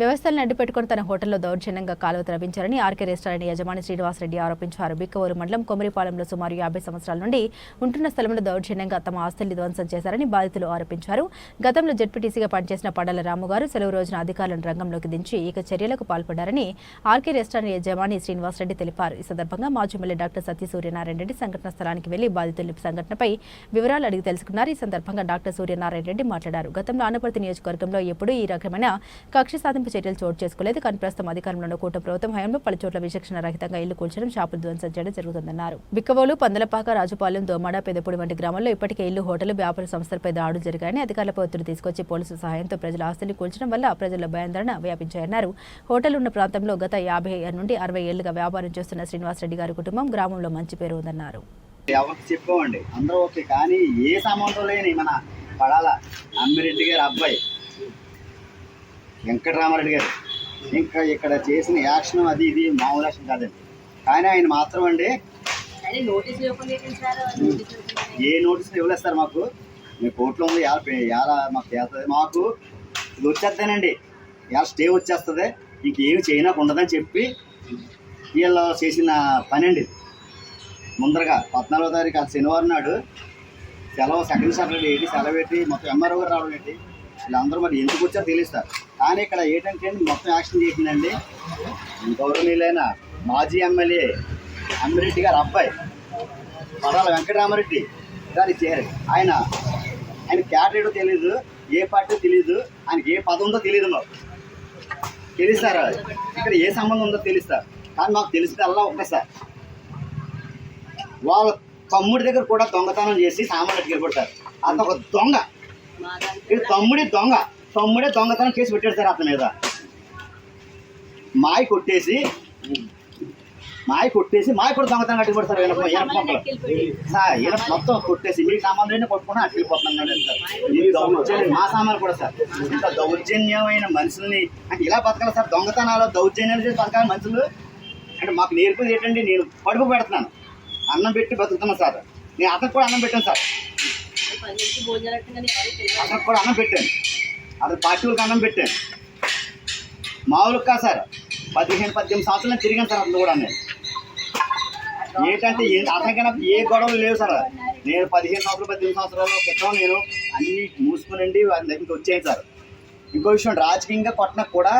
వ్యవస్థలను అడ్డుపెట్టుకుని తన హోటల్లో దౌర్జన్యంగా కాలువ త్రవించారని ఆర్కే రెస్టారెంట్ యజమాని శ్రీనివాసరెడ్డి ఆరోపించారు. బిక్కవూరు మండలం కొమరిపాలెంలో సుమారు యాభై సంవత్సరాల నుండి ఉంటున్న స్థలంలో దౌర్జన్యంగా తమ ఆస్తుల్ని ధ్వంసం చేశారని బాధితులు ఆరోపించారు. గతంలో జడ్పీటీసీగా పనిచేసిన పడాల రాము గారు సెలవు రోజున అధికారులను రంగంలోకి దించి ఇక చర్యలకు పాల్పడ్డారని ఆర్కే రెస్టారెంట్ యజమాని శ్రీనివాసరెడ్డి తెలిపారు. ఈ సందర్భంగా మాజీ ఎమ్మెల్యే డాక్టర్ సత్య సూర్యనారాయణ రెడ్డి సంఘటన స్థలానికి వెళ్ళి బాధితుల సంఘటనపై వివరాలు అడిగి తెలుసుకున్నారు. ఈ సందర్భంగా డాక్టర్ సూర్యనారాయణ రెడ్డి మాట్లాడారు. గతంలో ఆనపర్తి నియోజకవర్గంలో ఎప్పుడూ ఈ రకమైన కక్ష సాధింపు చర్యలు చోటు చేసుకోలేదు. కానీ ప్రస్తుతం అధికారంలో ఉన్న కూట ప్రభుత్వం హయాంలో పలు చోట్ల విచక్షణ రహితంగా ఇల్లు కూల్చడం షాపులు ధ్వంసం చేయడం జరుగుతుందన్నారు. బిక్కవోలు పందలపాక రాజుపాలెం దోమాడ పెదపూడి వంటి గ్రామాల్లో ఇప్పటికే ఇల్లు హోటల్ వ్యాపార సంస్థలపై దాడులు జరిగాయని అధికారులపై ఒత్తిడి తీసుకొచ్చి పోలీసుల సహాయంతో ప్రజల ఆస్తుల్ని కూల్చడం వల్ల ప్రజల్లో భయాందోళన వ్యాపించాయన్నారు. హోటల్ ఉన్న ప్రాంతంలో గత యాభై నుండి అరవై ఏళ్ళుగా వ్యాపారం చేస్తున్న శ్రీనివాసరెడ్డి గారి కుటుంబం గ్రామంలో మంచి పేరు ఉందన్నారు. ఎవరికి చెప్పామండి అందరూ ఓకే కానీ ఏ సంబంధం లేని మన పడాల అమ్మిరెడ్డి గారి అబ్బాయి వెంకటరామారెడ్డి గారు. ఇంకా ఇక్కడ చేసిన యాక్షన్ అది ఇది మామూలు యాక్షన్ కాదండి. కానీ ఆయన మాత్రం అండి. ఏ నోటీసులు ఇవ్వలేదు సార్ మాకు. మీ కోర్టులో ఉంది ఎలా ఎలా మాకు చేస్తుంది మాకు ఇది వచ్చేస్తానండి ఎలా స్టే వచ్చేస్తుంది. ఇంకేమి చేయనాకు ఉండదని చెప్పి వీళ్ళు చేసిన పని అండి. ముందరగా పద్నాలుగో తారీఖు ఆ శనివారం నాడు సెలవు సెకండ్ సాటర్డే ఏంటి? సెలవు ఏంటి? మొత్తం ఎంఆర్ఓ గారు రావడం ఏంటి? వీళ్ళందరూ మరి ఎందుకు వచ్చారో తెలియదు సార్ కానీ ఇక్కడ ఏంటంటే మొత్తం యాక్షన్ చేసిందండి. గౌరవనీయులైన మాజీ ఎమ్మెల్యే అమ్మిరెడ్డి గారు అబ్బాయి పడాల వెంకటరామరెడ్డి గారి చేరు ఆయన ఆయన క్యాటరేటో తెలియదు ఏ పార్టీ తెలియదు ఆయనకి ఏ పదం ఉందో తెలియదు మాకు. తెలియదు ఇక్కడ ఏ సంబంధం ఉందో తెలుస్తారు. కానీ మాకు తెలిసింది అలా సార్ వాళ్ళ తమ్ముడి దగ్గర కూడా దొంగతనం చేసి సామాన్లు ఎట్టుకెళ్ళిపోతారు అంత ఒక దొంగ. ఇది తమ్ముడి దొంగ తమ్ముడే దొంగతనం కేసు పెట్టాడు సార్ అతని మీద. మాయ కొట్టేసి మాయ కొట్టేసి మాయ కూడా దొంగతనం కట్టుబడి సార్ ఈయన ఈయన పంపలు సార్ ఈయన మొత్తం కొట్టేసి మీ సామాన్లు కొట్టుకుని అట్లా వెళ్ళిపోతున్నాడు సార్ ఇది దౌర్జన్యం మా సామాన్లు కూడా సార్. ఇంత దౌర్జన్యమైన మనుషుల్ని అంటే ఇలా బతకాలి సార్ దొంగతనాలు దౌర్జన్యాలు చేసి బతకాలి మనుషులు. అంటే మాకు నేర్పింది ఏంటంటే నేను పడుపు పెడుతున్నాను. అన్నం పెట్టి బతుకుతున్నాను సార్. నేను అతనికి కూడా అన్నం పెట్టాను సార్. పది అతనికి కూడా అన్నం పెట్టాను. అతను పార్టీ వాళ్ళకి అన్నం పెట్టాను. మామూలు కాదు సార్. పదిహేను పద్దెనిమిది సంవత్సరాలు తిరిగాను సార్ అందులో కూడా నేను ఏంటంటే అతనికైనా ఏ గొడవలు లేవు సార్. నేను పదిహేను సంవత్సరాలు పద్దెనిమిది సంవత్సరాల క్రితం నేను అన్ని మూసుకునండి వారి దగ్గరికి వచ్చాయి సార్. ఇంకో విషయం రాజకీయంగా కొట్టినా కూడా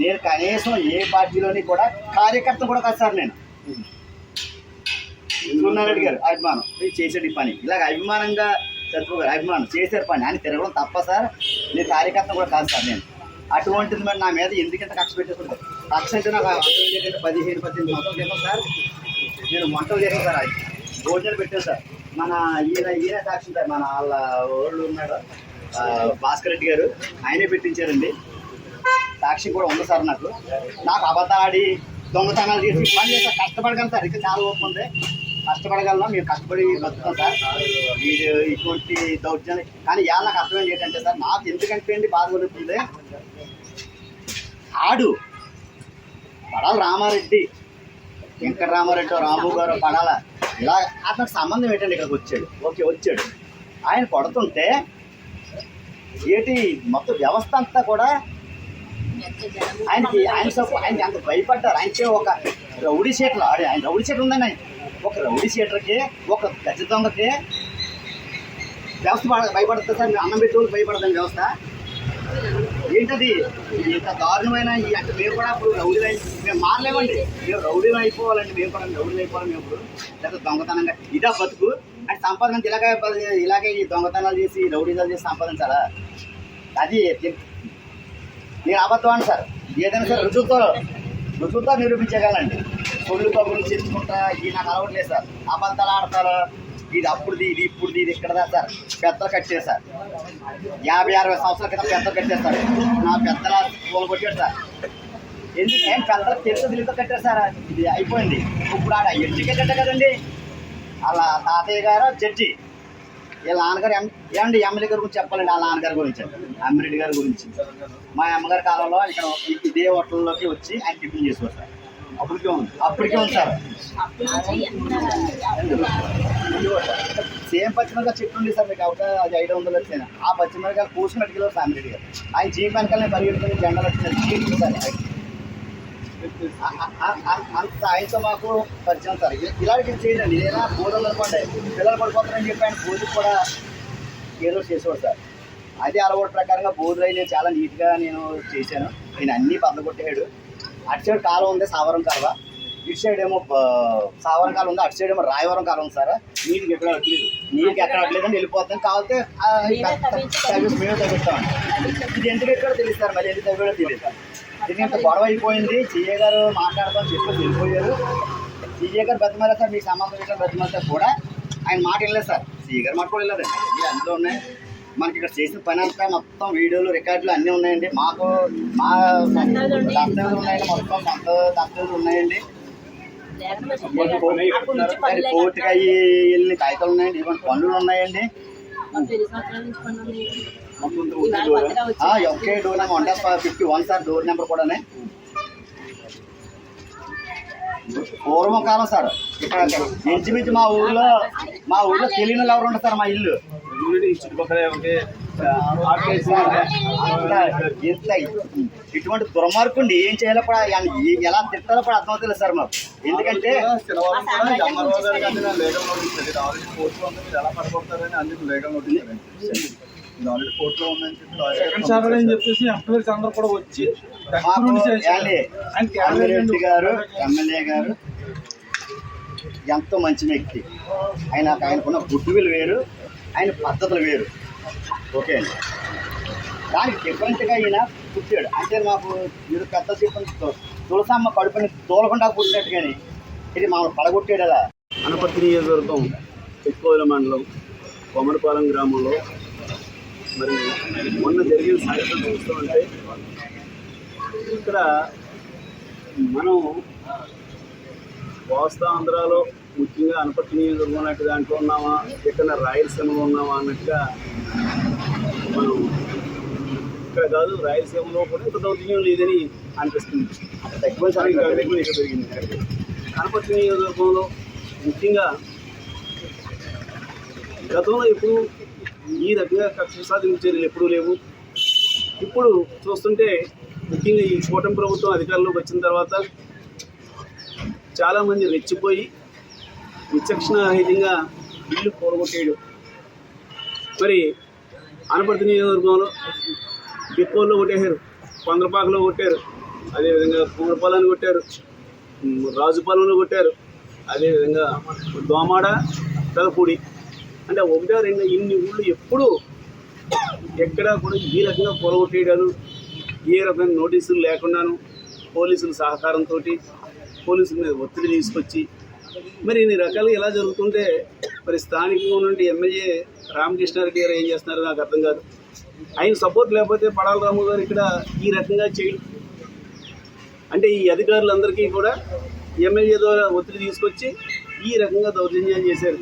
నేను కనీసం ఏ పార్టీలోని కూడా కార్యకర్త కూడా కాదు సార్ నేను. సూర్యనారాయణ గారు అభిమానం. ఇది ఈ పని. ఇలాగ అభిమానంగా చదువు అభిమానం చేశారు పని. అని తిరగడం తప్ప సార్ నేను కార్యకర్త కూడా కాదు సార్ నేను. అటువంటిది మరి నా మీద ఎందుకంత కక్ష పెట్టేస్తుంది కక్ష అంటే నాకు అర్థం పదిహేను పద్దెనిమిది మొత్తం క్రితం సార్ నేను వంటలు చేశాను సార్ అది భోజనాలు పెట్టాను సార్. మన ఈయన ఈయన సాక్షి సార్ మన వాళ్ళ ఓళ్ళు ఉన్నాడు భాస్కర్ రెడ్డి గారు. ఆయనే పెట్టించారండి. సాక్షి కూడా ఉంది సార్ నాకు. నాకు అబద్ధాడి దొంగతనాలు చేసి పని చేస్తా కష్టపడగలను సార్. ఇంకా చాలా ఓపిక ఉంది. కష్టపడగలను మేము కష్టపడి బతుకుతాం సార్. మీరు ఇటువంటి దౌర్జన్యం కానీ ఇవాళ నాకు అర్థం ఏంటంటే సార్ నాకు ఎందుకంటే అండి బాధ కలుగుతుంది ఆడు పడాల రామారెడ్డి. వెంకటరామారెడ్డి రాము గారు పడాల. ఇలా అతనికి సంబంధం ఏంటండి ఇక్కడికి వచ్చాడు. ఓకే వచ్చాడు. ఆయన కొడుతుంటే ఏంటి మొత్తం వ్యవస్థ అంతా కూడా ఆయనకి ఆయన ఆయనకి అంత భయపడ్డారు. ఆయనకే ఒక రౌడీ షీటర్ ఆయన రౌడీ షీటర్ ఉందండి ఆయన. ఒక రౌడీ షీటర్కి ఒక గజ దొంగకి వ్యవస్థ భయపడుతుంది సార్. అన్నం పెట్టుకుని వాళ్ళు భయపడదండి వ్యవస్థ. ఏంటది? ఇంత దారుణమైన ఈ అంటే మేము కూడా ఇప్పుడు రౌడీలు అయి మేము మారలేమండి. మేము రౌడీలు అయిపోవాలండి. మేము కూడా రౌడీలు అయిపోవాలి మేము ఇప్పుడు లేదా దొంగతనంగా ఇదా బతుకు. అంటే సంపాదన ఇలాగే ఇలాగే ఈ దొంగతనాలు చేసి రౌడీలు చేసి సంపాదించాలా? అది నేను అబద్ధం సార్. ఏదైనా సరే రుజువుతో రుజువుతో నిరూపించగలండి. సొల్లు కబుర్లు చేసుకుంటా ఇది నాకు అలవట్లేదు సార్. అబద్ధాలు ఆడతారు. ఇది అప్పుడుది ఇది ఇప్పుడుది ఇది ఇక్కడదా సార్? పెద్దలు కట్టారు సార్. యాభై అరవై సంవత్సరాల క్రితం పెద్దలు కట్టేస్తారు సార్. నా పెద్దల ఫోన్ కొట్టాడు సార్. ఎందుకు? ఏం పెద్దలు తెలుసు తెలియదు కట్టారు సార్? ఇది అయిపోయింది. ఇప్పుడు ఆడ ఎడ్జి కట్టాడు కదండి? అలా తాతయ్య గారు జడ్జి. వీళ్ళ నాన్నగారు ఎం ఏమండి ఎమ్మెల్యే గారి గురించి చెప్పాలండి వాళ్ళ నాన్నగారి గురించి. అమ్మిరెడ్డి గారి గురించి. మా అమ్మగారి కాలంలో ఇక్కడ ఇదే హోటల్లోకి వచ్చి ఆయన టిఫిన్ చేసుకొస్తారు అప్పటికే ఉంది. అప్పటికే ఉంది సార్. సేమ్ పచ్చిమిరకాయ చెట్టు ఉంది సార్ మీకు అవుతా అది ఐదు వందలు వచ్చింది ఆ పచ్చిమిరకాయ కూర్చుని పెట్టుకెళ్ళారు ఫ్యామిలీ గారు. ఆయన జీప్ వెనకాలనే పరిగెడుతుంది జెండాలు వచ్చింది జీప్ సార్ అంత ఆయనతో మాకు పరిచయం సార్. ఇలాంటివి ఇలాంటి చేయండి ఏదైనా బోధలు అనుకోండి పిల్లలు పడిపోతారని చెప్పి ఆయన బోధకు కూడా ఏదో చేసేవాడు సార్. అదే అలవాటు ప్రకారంగా బోధులు అయితే చాలా నీట్గా నేను చేశాను. నేను అన్నీ పందగొట్టాడు అటు సైడ్ కాలం ఉంది సావరం కాలువ. ఇటు సైడ్ ఏమో సావరం కాలం ఉంది అటు సైడ్ ఏమో రాయవరం కాలం ఉంది సార్. నీటికి ఎక్కడ అట్లేదు నీకు ఎక్కడ అట్లేదని వెళ్ళిపోతాం కావాలంటే ఆ, మేమే తగ్గిస్తాం ఇది ఎందుకు ఎక్కడో తెలియదు సార్ మళ్ళీ ఎందుకు తగ్గాడో తెలియదు. ఇది ఇంత గొడవ అయిపోయింది. సీఏ గారు మాట్లాడతాం చెప్పి వెళ్ళిపోయారు. సీఏ గారు బతిమారా సార్ మీకు సంబంధం ఏంటో బతిమారా కూడా. ఆయన మాట వెళ్ళలేదు సార్. సీఏ గారు మాట కూడా వెళ్ళలేదండి అందులో ఉన్నాయి. మనకి ఇక్కడ చేసిన పని అంతా మొత్తం వీడియోలు రికార్డులు అన్నీ ఉన్నాయండి. మాకు మా దస్తావేజులు ఉన్నాయండి మొత్తం సొంత దస్తావేజులు ఉన్నాయండి. కోర్టుకి అయ్యి వెళ్ళిన కాగితాలు ఉన్నాయండి ఇవన్నీ పనులు ఉన్నాయండి. ఒకే door number one fifty one sir door number కూడానే. పూర్వం కాలం సార్ ఇక్కడ ఇంచుమించు మా ఊర్లో మా ఊర్లో తెలియని ఎవరు ఉంటారు సార్ మా ఇల్లు. యూనిటీ చుట్టుపక్కల ఇటువంటి దుర్మార్గుండి ఏం చేయాలో కూడా ఎలా తిట్టాలో కూడా అర్థమవుతుంది సార్ మాకు ఎందుకంటే కూడా చెప్పేసి ఎంప్లాయీస్ అందరూ వచ్చి గారు ఎమ్మెల్యే గారు ఎంతో మంచి వ్యక్తి ఆయన ఆయనకున్న గుడ్డువిలు వేరు ఆయన పద్ధతులు వేరు. ఓకే. అండి దానికి డిఫరెంట్గా ఈయన పుట్టాడు. అంటే మాకు మీరు పెద్ద చెప్పిన తులసమ్మ కడుపుని తోలకుండా పుట్టినట్టు కానీ ఇది మామూలు పడగొట్టాడు అలా అనపర్తి నియోజకవర్గం ఎక్కువల మండలం కొమరపాలెం గ్రామంలో. మరి మొన్న జరిగిన సాయంత్రం చూస్తూ ఉంటే ఇక్కడ మనం కోస్తా ఆంధ్రాలో ముఖ్యంగా అనపర్తి నియోజకవర్గం లాంటి దాంట్లో ఉన్నామా? ఎక్కడ రాయలసీమలో ఉన్నామా అన్నట్టుగా మనం ఇక్కడ కాదు రాయలసీమలో కూడా ఇంత దౌర్జన్యం లేదని అనిపిస్తుంది. తక్కువ పెరిగింది. అనపర్తి నియోజకవర్గంలో ముఖ్యంగా గతంలో ఎప్పుడు ఈ రకంగా కక్ష సాధింపు చర్యలు ఎప్పుడూ లేవు. ఇప్పుడు చూస్తుంటే ముఖ్యంగా ఈ కూటమి ప్రభుత్వం అధికారంలోకి వచ్చిన తర్వాత చాలామంది రెచ్చిపోయి విచక్షణారహితంగా ఇల్లు కూడగొట్టేయడం మరి అనపర్తి నియోజకవర్గంలో డిపోల్లో కొట్టేశారు కొందరపాకలో కొట్టారు అదేవిధంగా కుమరపాలను కొట్టారు రాజుపాలెంలో కొట్టారు అదేవిధంగా దోమాడ పెదపూడి అంటే ఒకటే రెండు ఇన్ని ఊళ్ళు ఎప్పుడూ ఎక్కడా కూడా ఈ రకంగా పొలగొట్టేయడాలు ఏ రకమైన నోటీసులు లేకుండాను పోలీసుల సహకారంతో పోలీసుల మీద ఒత్తిడి తీసుకొచ్చి మరి ఇన్ని రకాలు ఎలా జరుగుతుంటే మరి స్థానికంగా నుండి ఎమ్మెల్యే రామకృష్ణారెడ్డి గారు ఏం చేస్తున్నారో? నాకు అర్థం కాదు. ఆయన సపోర్ట్ లేకపోతే పడాల రాము గారు ఇక్కడ ఈ రకంగా చేయడం. అంటే ఈ అధికారులందరికీ కూడా ఎమ్మెల్యే ద్వారా ఒత్తిడి తీసుకొచ్చి ఈ రకంగా దౌర్జన్యం చేశారు.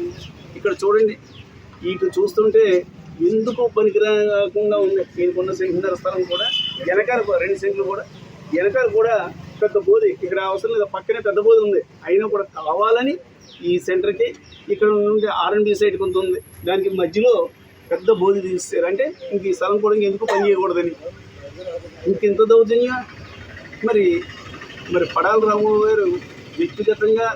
ఇక్కడ చూడండి ఇటు చూస్తుంటే ఎందుకు పనికిరాకుండా ఉంది దీనికున్న సెంటున్నర స్థలం కూడా వెనకాల రెండు సెంట్లు కూడా వెనకాల కూడా పెద్ద బోధి. ఇక్కడ అవసరం లేదు పక్కనే పెద్ద బోధి ఉంది. అయినా కూడా కావాలని ఈ సెంటర్కి ఇక్కడ నుండి ఆర్ఎన్బి సైడ్ కొంత ఉంది. దానికి మధ్యలో పెద్ద బోధి తీస్తారు అంటే ఇంక ఈ స్థలం కూడా ఎందుకు పని చేయకూడదని. ఇంకెంత దౌర్జన్యం? మరి మరి పడాల రాము గారు వ్యక్తిగతంగా